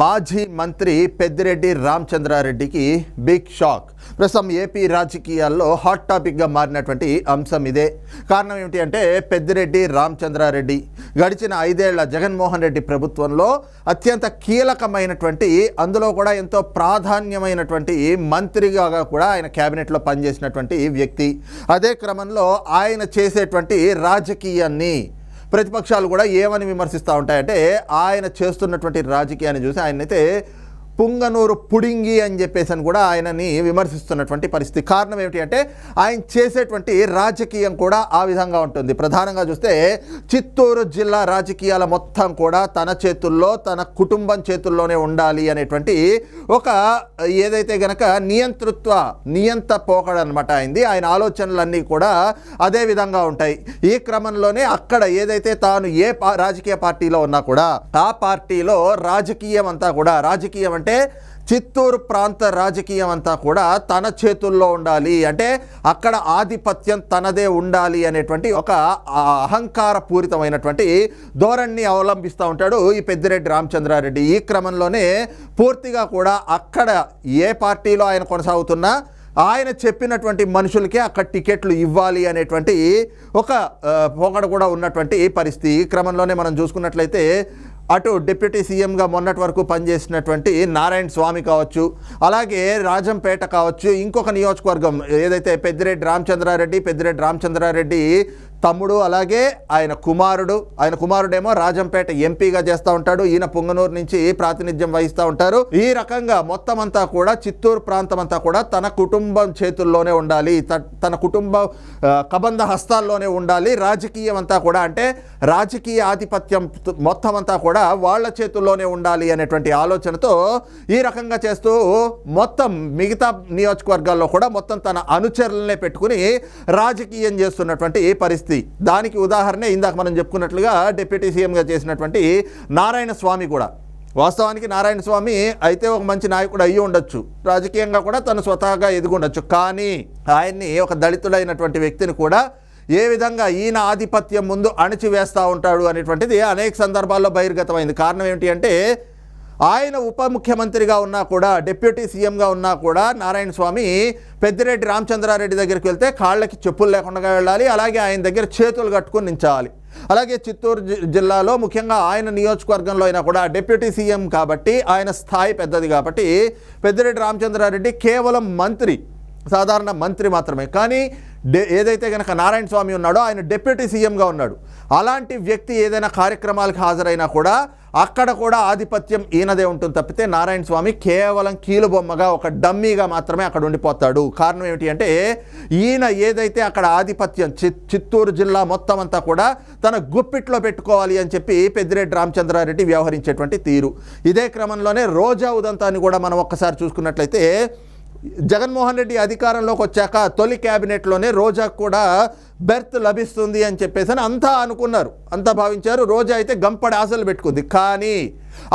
మాజీ మంత్రి పెద్దిరెడ్డి రామచంద్రారెడ్డికి బిగ్ షాక్ ప్రస్తుతం ఏపీ రాజకీయాల్లో హాట్ టాపిక్గా మారినటువంటి అంశం ఇదే. కారణం ఏమిటి అంటే పెద్దిరెడ్డి రామచంద్రారెడ్డి. గడిచిన ఐదేళ్ళ జగన్మోహన్ రెడ్డి ప్రభుత్వంలో అత్యంత కీలకమైనటువంటి అందులో కూడా ఎంతో ప్రాధాన్యమైనటువంటి మంత్రిగా కూడా ఆయన క్యాబినెట్లో పనిచేసినటువంటి వ్యక్తి. అదే క్రమంలో ఆయన చేసేటువంటి రాజకీయాన్ని ప్రతిపక్షాలు కూడా ఏమని విమర్శిస్తూ ఉంటాయంటే ఆయన చేస్తున్నటువంటి రాజకీయాన్ని చూసి ఆయనైతే పుంగనూరు పుడింగి అని చెప్పేసి అని కూడా ఆయనని విమర్శిస్తున్నటువంటి పరిస్థితి. కారణం ఏమిటి అంటే ఆయన చేసేటువంటి రాజకీయం కూడా ఆ విధంగా ఉంటుంది. ప్రధానంగా చూస్తే చిత్తూరు జిల్లా రాజకీయాల మొత్తం కూడా తన చేతుల్లో తన కుటుంబం చేతుల్లోనే ఉండాలి అనేటువంటి ఒక ఏదైతే గనక నియంతృత్వ నియంత పోకడనమాట అయింది. ఆయన ఆలోచనలన్నీ కూడా అదే విధంగా ఉంటాయి. ఈ క్రమంలోనే అక్కడ ఏదైతే తాను ఏ పా- రాజకీయ పార్టీలో ఉన్నా కూడా ఆ పార్టీలో రాజకీయం అంతా కూడా రాజకీయం అంటే చిత్తూరు ప్రాంత రాజకీయం అంతా కూడా తన చేతుల్లో ఉండాలి. అంటే అక్కడ ఆధిపత్యం తనదే ఉండాలి అనేటువంటి ఒక అహంకార పూరితమైనటువంటి ధోరణిని అవలంబిస్తూ ఉంటాడు ఈ పెద్దిరెడ్డి రామచంద్రారెడ్డి. ఈ క్రమంలోనే పూర్తిగా కూడా అక్కడ ఏ పార్టీలో ఆయన కొనసాగుతున్నా ఆయన చెప్పినటువంటి మనుషులకే అక్కడ టికెట్లు ఇవ్వాలి అనేటువంటి ఒక పొగడ కూడా ఉన్నటువంటి పరిస్థితి. ఈ క్రమంలోనే మనం చూసుకున్నట్లయితే అటు డిప్యూటీ సీఎంగా మొన్నటి వరకు పనిచేసినటువంటి నారాయణ స్వామి కావచ్చు అలాగే రాజంపేట కావచ్చు ఇంకొక నియోజకవర్గం ఏదైతే పెద్దిరెడ్డి రామచంద్రారెడ్డి పెద్దిరెడ్డి రామచంద్రారెడ్డి తమ్ముడు అలాగే ఆయన కుమారుడు ఆయన కుమారుడేమో రాజంపేట ఎంపీగా చేస్తూ ఉంటాడు ఈయన పుంగనూరు నుంచి ప్రాతినిధ్యం వహిస్తూ ఉంటారు. ఈ రకంగా మొత్తం అంతా కూడా చిత్తూరు ప్రాంతం అంతా కూడా తన కుటుంబం చేతుల్లోనే ఉండాలి త- తన కుటుంబ కబంధ హస్తాల్లోనే ఉండాలి. రాజకీయం అంతా కూడా అంటే రాజకీయ ఆధిపత్యం మొత్తం అంతా కూడా వాళ్ళ చేతుల్లోనే ఉండాలి అనేటువంటి ఆలోచనతో ఈ రకంగా చేస్తూ మొత్తం మిగతా నియోజకవర్గాల్లో కూడా మొత్తం తన అనుచరులనే పెట్టుకుని రాజకీయం చేస్తున్నటువంటి పరిస్థితి దానికి ఉదాహరణ ఇందాక మనం చెప్పుకున్నట్లుగా డిప్యూటీ సీఎంగా చేసినటువంటి నారాయణ స్వామి కూడా. వాస్తవానికి నారాయణ స్వామి అయితే ఒక మంచి నాయకుడు అయ్యి ఉండొచ్చు. రాజకీయంగా కూడా తను స్వతహాగా ఎదుగుండొచ్చు కానీ ఆయన్ని ఒక దళితుడైనటువంటి వ్యక్తిని కూడా ఏ విధంగా ఈయన ఆధిపత్యం ముందు అణిచివేస్తూ ఉంటాడు అనేటువంటిది అనేక సందర్భాల్లో బహిర్గతమైంది. కారణం ఏమిటి అంటే ఆయన ఉప ముఖ్యమంత్రిగా ఉన్నా కూడా డిప్యూటీ సీఎంగా ఉన్నా కూడా నారాయణ స్వామి పెద్దిరెడ్డి రామచంద్రారెడ్డి దగ్గరికి వెళ్తే కాళ్ళకి చెప్పులు లేకుండా వెళ్ళాలి అలాగే ఆయన దగ్గర చేతులు కట్టుకుని నించాలి. అలాగే చిత్తూరు జిల్లాలో ముఖ్యంగా ఆయన నియోజకవర్గంలో అయినా కూడా డిప్యూటీ సీఎం కాబట్టి ఆయన స్థాయి పెద్దది కాబట్టి పెద్దిరెడ్డి రామచంద్రారెడ్డి కేవలం మంత్రి సాధారణ మంత్రి మాత్రమే. కానీ డే ఏదైతే కనుక నారాయణ స్వామి ఉన్నాడో ఆయన డిప్యూటీ సీఎంగా ఉన్నాడు. అలాంటి వ్యక్తి ఏదైనా కార్యక్రమాలకు హాజరైనా కూడా అక్కడ కూడా ఆధిపత్యం ఈయనదే ఉంటుంది తప్పితే నారాయణ స్వామి కేవలం కీలుబొమ్మగా ఒక డమ్మీగా మాత్రమే అక్కడ ఉండిపోతాడు. కారణం ఏమిటి అంటే ఈయన ఏదైతే అక్కడ ఆధిపత్యం చి చిత్తూరు జిల్లా మొత్తం అంతా కూడా తన గుప్పిట్లో పెట్టుకోవాలి అని చెప్పి పెద్దిరెడ్డి రామచంద్రారెడ్డి వ్యవహరించేటువంటి తీరు. ఇదే క్రమంలోనే రోజా ఉదంతాన్ని కూడా మనం ఒక్కసారి చూసుకున్నట్లయితే జగన్మోహన్ రెడ్డి అధికారంలోకి వచ్చాక తొలి క్యాబినెట్లోనే రోజాకు కూడా బెర్త్ లభిస్తుంది అని చెప్పేసి అని అంతా అనుకున్నారు. అంతా భావించారు. రోజా అయితే గంపడి ఆశలు పెట్టుకుంది. కానీ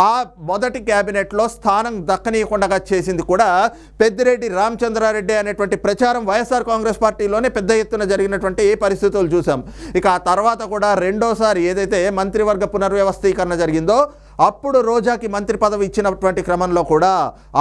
ఆ మొదటి క్యాబినెట్లో స్థానం దక్కనీయకుండా చేసింది కూడా పెద్దిరెడ్డి రామచంద్రారెడ్డి అనేటువంటి ప్రచారం వైఎస్ఆర్ కాంగ్రెస్ పార్టీలోనే పెద్ద ఎత్తున జరిగినటువంటి పరిస్థితులు చూసాం ఇక ఆ తర్వాత కూడా రెండోసారి ఏదైతే మంత్రివర్గ పునర్వ్యవస్థీకరణ జరిగిందో అప్పుడు రోజాకి మంత్రి పదవి ఇచ్చినటువంటి క్రమంలో కూడా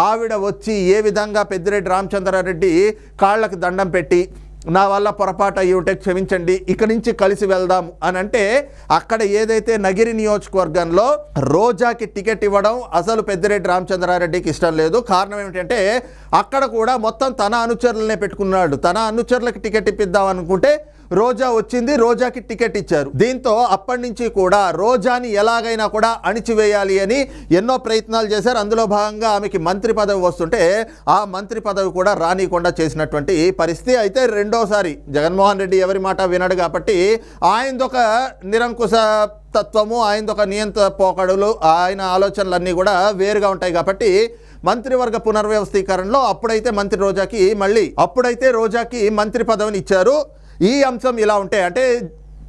ఆవిడ వచ్చి ఏ విధంగా పెద్దిరెడ్డి రామచంద్రారెడ్డి కాళ్ళకి దండం పెట్టి నా వల్ల పొరపాటు అయ్యి ఉంటే క్షమించండి ఇక్కడి నుంచి కలిసి వెళ్దాం అని అంటే అక్కడ ఏదైతే నగిరి నియోజకవర్గంలో రోజాకి టికెట్ ఇవ్వడం అసలు పెద్దిరెడ్డి రామచంద్రారెడ్డికి ఇష్టం లేదు. కారణం ఏమిటంటే అక్కడ కూడా మొత్తం తన అనుచరులనే పెట్టుకున్నాడు. తన అనుచరులకు టికెట్ ఇప్పిద్దాం అనుకుంటే రోజా వచ్చింది రోజాకి టికెట్ ఇచ్చారు. దీంతో అప్పటి నుంచి కూడా రోజాని ఎలాగైనా కూడా అణిచివేయాలి అని ఎన్నో ప్రయత్నాలు చేశారు. అందులో భాగంగా ఆమెకి మంత్రి పదవి వస్తుంటే ఆ మంత్రి పదవి కూడా రానికుండా చేసినటువంటి పరిస్థితి. అయితే రెండోసారి జగన్మోహన్ రెడ్డి ఎవరి మాట వినడు కాబట్టి ఆయనదొక నిరంకుశ తత్వము ఆయనదొక నియంత్ర పోకడులు ఆయన ఆలోచనలన్నీ కూడా వేరుగా ఉంటాయి కాబట్టి మంత్రివర్గ పునర్వ్యవస్థీకరణలో అప్పుడైతే మంత్రి రోజాకి మళ్ళీ అప్పుడైతే రోజాకి మంత్రి పదవిని ఇచ్చారు. ఈ అంశం ఇలా ఉంటే అంటే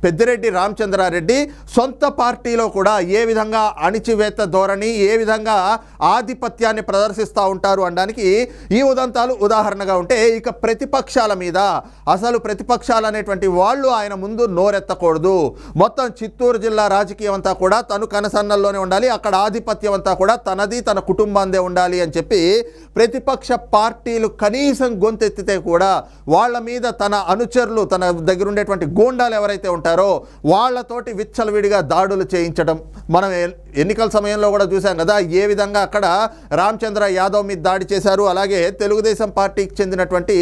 పెద్దిరెడ్డి రామచంద్రారెడ్డి సొంత పార్టీలో కూడా ఏ విధంగా అణిచివేత ధోరణి ఏ విధంగా ఆధిపత్యాన్ని ప్రదర్శిస్తూ ఉంటారు అనడానికి ఈ ఉదంతాలు ఉదాహరణగా ఉంటే ఇక ప్రతిపక్షాల మీద అసలు ప్రతిపక్షాలు అనేటువంటి వాళ్ళు ఆయన ముందు నోరెత్తకూడదు. మొత్తం చిత్తూరు జిల్లా రాజకీయం అంతా కూడా తను కనసన్నల్లోనే ఉండాలి అక్కడ ఆధిపత్యం అంతా కూడా తనది తన కుటుంబందే ఉండాలి అని చెప్పి ప్రతిపక్ష పార్టీలు కనీసం గొంతెత్తితే కూడా వాళ్ళ మీద తన అనుచరులు తన దగ్గర ఉండేటువంటి గూండాలు ఎవరైతే ఉంటారో వాళ్ళతోటి విచ్చలవిడిగా దాడులు చేయించడం మనం ఎన్నికల సమయంలో కూడా చూసాం కదా ఏ విధంగా అక్కడ రామచంద్ర యాదవ్ మీద దాడి చేశారు అలాగే తెలుగుదేశం పార్టీకి చెందినటువంటి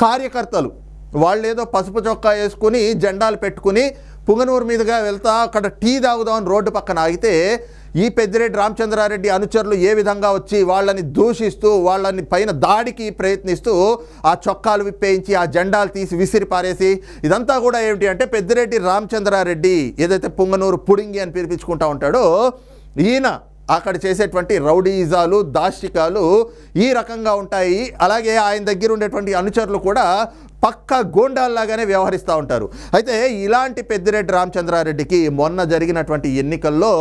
కార్యకర్తలు. వాళ్ళేదో పసుపు చొక్కా వేసుకుని జెండాలు పెట్టుకుని పుంగనూరు మీదుగా వెళ్తా అక్కడ టీ తాగుదామని రోడ్డు పక్కన ఆగితే ఈ పెద్దిరెడ్డి రామచంద్రారెడ్డి అనుచరులు ఏ విధంగా వచ్చి వాళ్ళని దూషిస్తూ వాళ్ళని పైన దాడికి ప్రయత్నిస్తూ ఆ చొక్కాలు విప్పేయించి ఆ జెండాలు తీసి విసిరి పారేసి ఇదంతా కూడా ఏమిటి అంటే పెద్దిరెడ్డి రామచంద్రారెడ్డి ఏదైతే పుంగనూరు పుడింగి అని పిలిపించుకుంటా ఉంటాడో ఈయన అక్కడ చేసేటువంటి రౌడీజాలు దాష్టికాలు ఈ రకంగా ఉంటాయి. అలాగే ఆయన దగ్గర ఉండేటువంటి అనుచరులు కూడా పక్క గోండాల్లాగానే వ్యవహరిస్తూ ఉంటారు. అయితే ఇలాంటి పెద్దిరెడ్డి రామచంద్రారెడ్డికి మొన్న జరిగినటువంటి ఎన్నికల్లో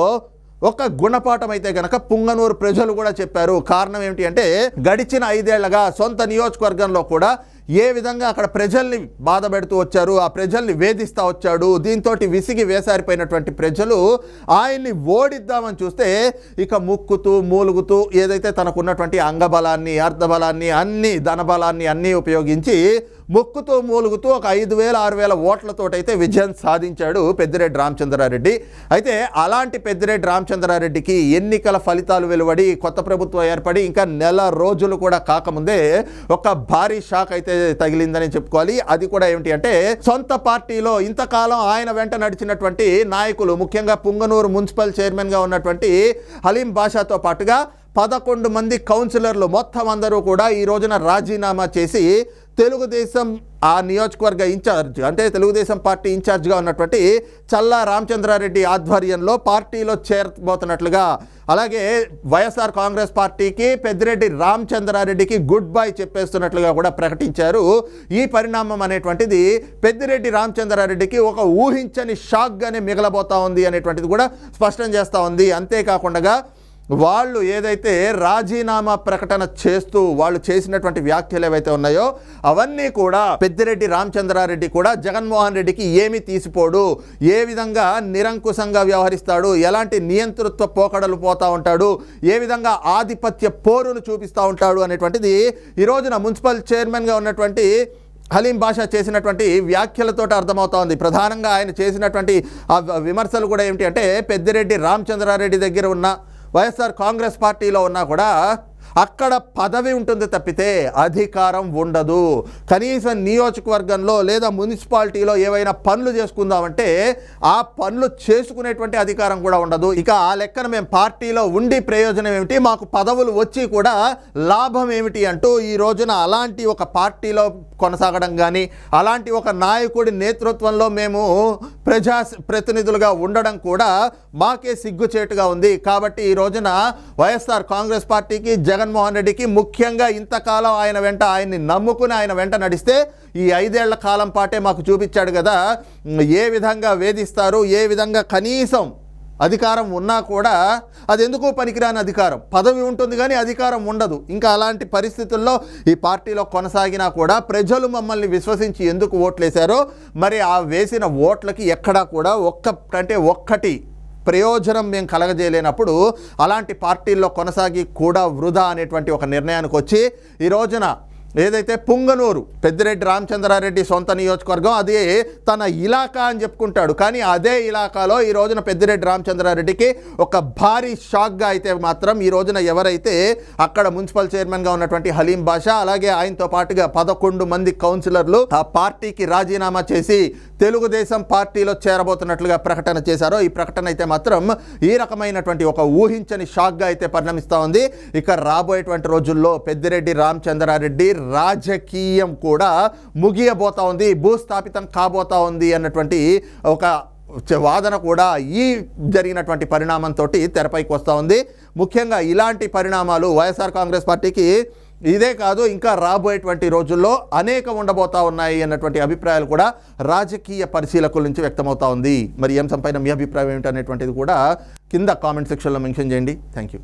ఒక గుణపాఠం అయితే గనక పుంగనూరు ప్రజలు కూడా చెప్పారు. కారణం ఏమిటి అంటే గడిచిన ఐదేళ్ళగా సొంత నియోజకవర్గంలో కూడా ఏ విధంగా అక్కడ ప్రజల్ని బాధ పెడుతూ వచ్చారు ఆ ప్రజల్ని వేధిస్తూ వచ్చాడు దీంతో విసిగి వేసారిపోయినటువంటి ప్రజలు ఆయన్ని ఓడిద్దామని చూస్తే ఇక ముక్కుతూ మూలుగుతూ ఏదైతే తనకున్నటువంటి అంగబలాన్ని అర్ధబలాన్ని అన్ని ధనబలాన్ని అన్నీ ఉపయోగించి మొక్కుతో మూలుగుతూ ఒక ఐదు వేల ఆరు వేల ఓట్లతోటైతే విజయం సాధించాడు పెద్దిరెడ్డి రామచంద్రారెడ్డి. అయితే అలాంటి పెద్దిరెడ్డి రామచంద్రారెడ్డికి ఎన్నికల ఫలితాలు వెలువడి కొత్త ప్రభుత్వం ఏర్పడి ఇంకా నెల రోజులు కూడా కాకముందే ఒక భారీ షాక్ అయితే తగిలిందని చెప్పుకోవాలి. అది కూడా ఏమిటి అంటే సొంత పార్టీలో ఇంతకాలం ఆయన వెంట నడిచినటువంటి నాయకులు ముఖ్యంగా పుంగనూరు మున్సిపల్ చైర్మన్గా ఉన్నటువంటి హలీం బాషాతో పాటుగా పదకొండు మంది కౌన్సిలర్లు మొత్తం అందరూ కూడా ఈ రోజున రాజీనామా చేసి తెలుగుదేశం ఆ నియోజకవర్గ ఇన్ఛార్జ్ అంటే తెలుగుదేశం పార్టీ ఇన్ఛార్జ్గా ఉన్నటువంటి చల్లా రామచంద్రారెడ్డి ఆధ్వర్యంలో పార్టీలో చేరబోతున్నట్లుగా అలాగే వైఎస్ఆర్ కాంగ్రెస్ పార్టీకి పెద్దిరెడ్డి రామచంద్రారెడ్డికి గుడ్ బై చెప్పేస్తున్నట్లుగా కూడా ప్రకటించారు. ఈ పరిణామం అనేటువంటిది పెద్దిరెడ్డి రామచంద్రారెడ్డికి ఒక ఊహించని షాక్గానే మిగలబోతా ఉంది అనేటువంటిది కూడా స్పష్టం చేస్తూ ఉంది. అంతేకాకుండా వాళ్ళు ఏదైతే రాజీనామా ప్రకటన చేస్తూ వాళ్ళు చేసినటువంటి వ్యాఖ్యలు ఏవైతే ఉన్నాయో అవన్నీ కూడా పెద్దిరెడ్డి రామచంద్రారెడ్డి కూడా జగన్మోహన్ రెడ్డికి ఏమి తీసిపోడు. ఏ విధంగా నిరంకుశంగా వ్యవహరిస్తాడు? ఎలాంటి నియంతృత్వ పోకడలు పోతా ఉంటాడు? ఏ విధంగా ఆధిపత్య పోరును చూపిస్తూ ఉంటాడు అనేటువంటిది ఈ రోజున మున్సిపల్ చైర్మన్గా ఉన్నటువంటి హలీం భాష చేసినటువంటి వ్యాఖ్యలతో అర్థమవుతా ఉంది. ప్రధానంగా ఆయన చేసినటువంటి ఆ విమర్శలు కూడా ఏమిటి అంటే పెద్దిరెడ్డి రామచంద్రారెడ్డి దగ్గర ఉన్న వైఎస్ఆర్ కాంగ్రెస్ పార్టీలో ఉన్నా కూడా అక్కడ పదవి ఉంటుంది తప్పితే అధికారం ఉండదు. కనీసం నియోజకవర్గంలో లేదా మున్సిపాలిటీలో ఏవైనా పనులు చేసుకుందామంటే ఆ పనులు చేసుకునేటువంటి అధికారం కూడా ఉండదు. ఇక ఆ లెక్కన మేము పార్టీలో ఉండి ప్రయోజనం ఏమిటి? మాకు పదవులు వచ్చి కూడా లాభం ఏమిటి అంటూ ఈ రోజున అలాంటి ఒక పార్టీలో కొనసాగడం కానీ అలాంటి ఒక నాయకుడి నేతృత్వంలో మేము ప్రజా ప్రతినిధులుగా ఉండడం కూడా మాకే సిగ్గుచేటుగా ఉంది. కాబట్టి ఈ రోజున వైఎస్ఆర్ కాంగ్రెస్ పార్టీకి జగన్మోహన్ రెడ్డికి ముఖ్యంగా ఇంతకాలం ఆయన వెంట ఆయన్ని నమ్ముకుని ఆయన వెంట నడిస్తే ఈ ఐదేళ్ళ కాలం పాటే మాకు చూపించాడు కదా. ఏ విధంగా వేధిస్తారు ఏ విధంగా కనీసం అధికారం ఉన్నా కూడా అది ఎందుకు పనికిరాని అధికారం. పదవి ఉంటుంది కానీ అధికారం ఉండదు. ఇంకా అలాంటి పరిస్థితుల్లో ఈ పార్టీలో కొనసాగినా కూడా ప్రజలు మమ్మల్ని విశ్వసించి ఎందుకు ఓట్లేశారో మరి ఆ వేసిన ఓట్లకి ఎక్కడా కూడా ఒక్క అంటే ఒక్కటి ప్రయోజనం మేము కలగజేయలేనప్పుడు అలాంటి పార్టీల్లో కొనసాగి కూడా వృధా అనేటువంటి ఒక నిర్ణయానికి వచ్చి ఈ రోజున ఏదైతే పుంగనూరు పెద్దిరెడ్డి రామచంద్రారెడ్డి సొంత నియోజకవర్గం అది తన ఇలాకా అని చెప్పుకుంటాడు. కానీ అదే ఇలాకాలో ఈ రోజున పెద్దిరెడ్డి రామచంద్రారెడ్డికి ఒక భారీ షాక్గా అయితే మాత్రం ఈ రోజున ఎవరైతే అక్కడ మున్సిపల్ చైర్మన్గా ఉన్నటువంటి హలీం బాషా అలాగే ఆయనతో పాటుగా పదకొండు మంది కౌన్సిలర్లు ఆ పార్టీకి రాజీనామా చేసి తెలుగుదేశం పార్టీలో చేరబోతున్నట్లుగా ప్రకటన చేశారో ఈ ప్రకటన అయితే మాత్రం ఈ రకమైనటువంటి ఒక ఊహించని షాక్గా అయితే పరిణమిస్తూ ఉంది. ఇక రాబోయేటువంటి రోజుల్లో పెద్దిరెడ్డి రామచంద్రారెడ్డి రాజకీయం కూడా ముగియబోతా ఉంది భూస్థాపితం కాబోతా ఉంది అన్నటువంటి ఒక చ- వాదన కూడా ఈ జరిగినటువంటి పరిణామంతో తెరపైకి వస్తూ ఉంది. ముఖ్యంగా ఇలాంటి పరిణామాలు వైఎస్ఆర్ కాంగ్రెస్ పార్టీకి ఇదే కాదు ఇంకా రాబోయేటువంటి రోజుల్లో అనేక ఉండబోతా ఉన్నాయి అన్నటువంటి అభిప్రాయాలు కూడా రాజకీయ పరిశీలకుల నుంచి వ్యక్తమవుతా ఉంది. మరి ఈ అంశంపైన మీ అభిప్రాయం ఏమిటి అనేటువంటిది కూడా కింద కామెంట్ సెక్షన్లో మెన్షన్ చేయండి. Thank you.